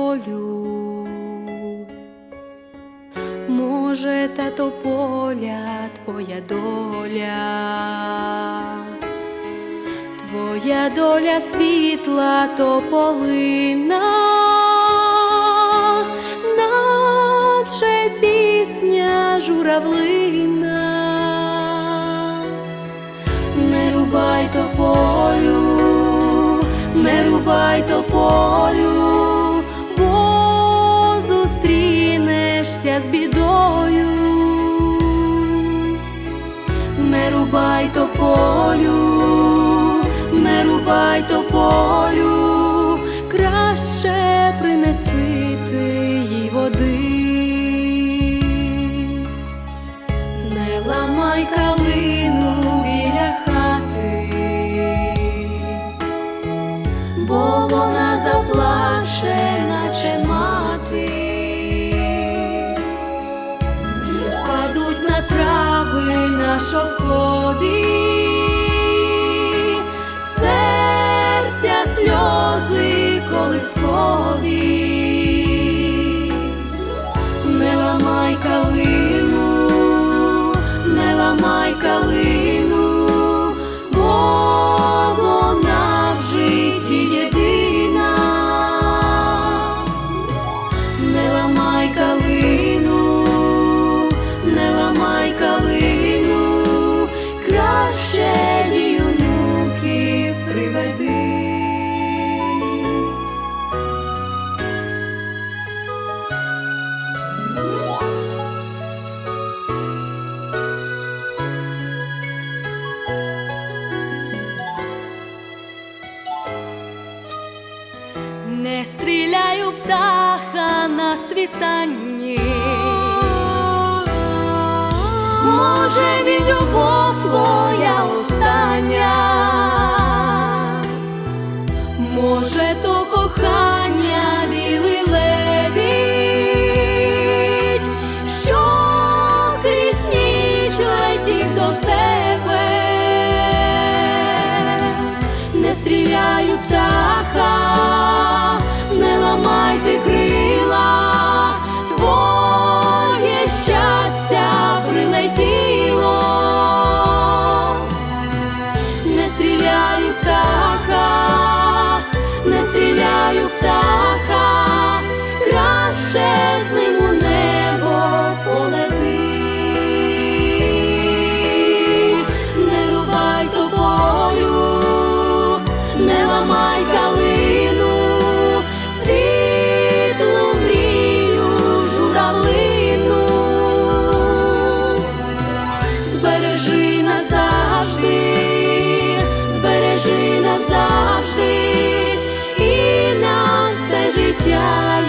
полю, може, та то поля твоя доля, твоя доля світла то полина. Наче пісня журавлина, не рубай то полю, не рубай то полю. З бідою. Не рубай то полю, не рубай тополю, шовкові, не стріляю птаха на світанні, може, він любов твоя остання, може, то кохання білий лебідь, що крізь ніч до тебе, не стріляю птаха. 家。